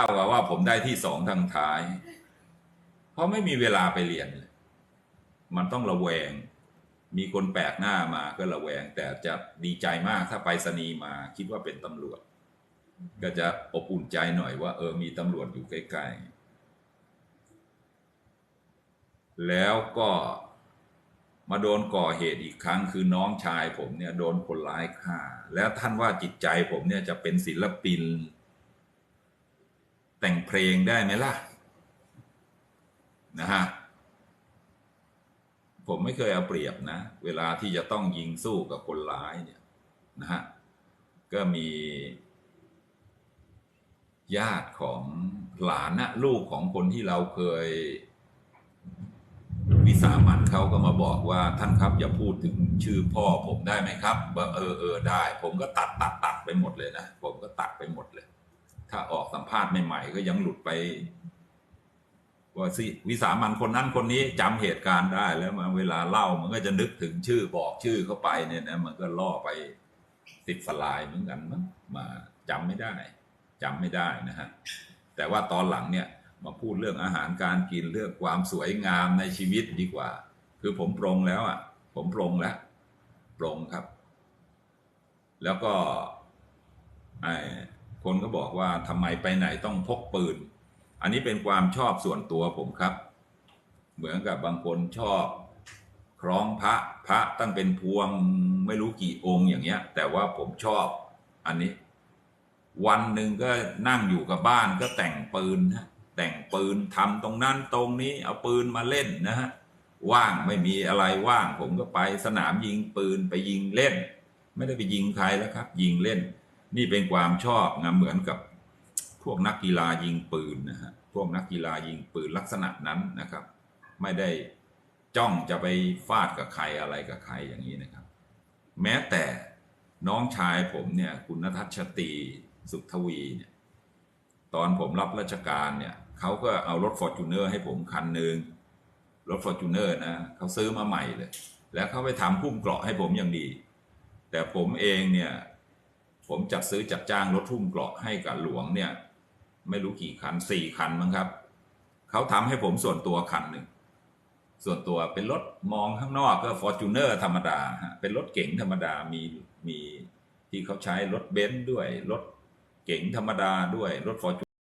เท่ากับว่าผมได้ที่สองทางท้าย เพราะไม่มีเวลาไปเรียน มันต้องระแวง มีคนแปลกหน้ามาก็ระแวง แต่จะดีใจมากถ้าไปสนียมา คิดว่าเป็นตำรวจ ก็จะอบอุ่นใจหน่อยว่า เออมีตำรวจอยู่ใกล้ๆ แล้วก็มาโดนก่อเหตุอีกครั้งคือน้องชายผมเนี่ยโดนคนร้ายฆ่า แล้วท่านว่าจิตใจผมเนี่ยจะเป็นศิลปิน แต่งเพลงได้ไหมล่ะนะฮะผมไม่เคยเอาเปรียบนะ เวลาที่จะต้องยิงสู้กับคนร้ายเนี่ยนะฮะก็มี ญาติของหลานนะลูกของคนที่เราเคย วิสามันเขาก็มาบอกว่าท่านครับอย่าพูดถึงชื่อพ่อผมได้ไหมครับบอกเออเออได้ ผมก็ตัดตัดตัดไปหมดเลยนะ ผมก็ตัดไปหมดเลย ถ้าออกสัมภาษณ์ใหม่ๆ ก็ยังหลุดไป ว่าสิวิสามันคนนั้นคนนี้จำเหตุการณ์ได้แล้วมาเวลาเล่ามันก็จะนึกถึงชื่อบอกชื่อเข้าไปเนี่ยนะมันก็ล่อไปติดสลายเหมือนกันมั้งมาจำไม่ได้จำไม่ได้นะฮะแต่ว่าตอนหลังเนี่ยมาพูดเรื่องอาหารการกินเรื่องความสวยงามในชีวิตดีกว่า คือผมปรงแล้วอะ ผมปรงแล้วปรงครับ แล้วก็ไอ คนก็บอกว่าทำไมไปไหนต้องพกปืน อันนี้เป็นความชอบส่วนตัวผมครับ เหมือนกับบางคนชอบ คล้องพระพระตั้งเป็นพวงไม่รู้กี่องค์อย่างเงี้ย แต่ว่าผมชอบอันนี้ วันหนึ่งก็นั่งอยู่กับบ้านก็แต่งปืนนะแต่งปืนทำตรงนั้นตรงนี้เอาปืนมาเล่นนะฮะว่างไม่มีอะไรว่าง ผมก็ไปสนามยิงปืนไปยิงเล่น ไม่ได้ไปยิงใครแล้วครับ ยิงเล่น นี่เป็นความชอบนะเหมือนกับพวกนักกีฬายิงปืนนะฮะพวกนักกีฬายิงปืนลักษณะนั้นนะครับ ไม่ได้จ้องจะไปฟาดกับใครอะไรกับใครอย่างนี้นะครับ แม้แต่น้องชายผมเนี่ยคุณนทัชตีสุทวีเนี่ยตอนผมรับราชการเนี่ยเขาก็เอารถฟอร์จูเนอร์ให้ผมคันหนึ่งรถฟอร์จูเนอร์นะเขาซื้อมาใหม่เลย แล้วเขาไปทำพุ่มเกราะให้ผมอย่างดี แต่ผมเองเนี่ย ผมจัดซื้อจัดจ้างรถทุ่มเกราะให้กับหลวงเนี่ย ไม่รู้กี่คันสี่คันมั้งครับ เขาทำให้ผมส่วนตัวคันหนึ่งส่วนตัวเป็นรถมองข้างนอกก็ฟอร์จูเนอร์ธรรมดาฮะเป็นรถเก๋งธรรมดามีมีที่เขาใช้รถเบนซ์ด้วยรถเก๋งธรรมดาด้วยรถฟอร์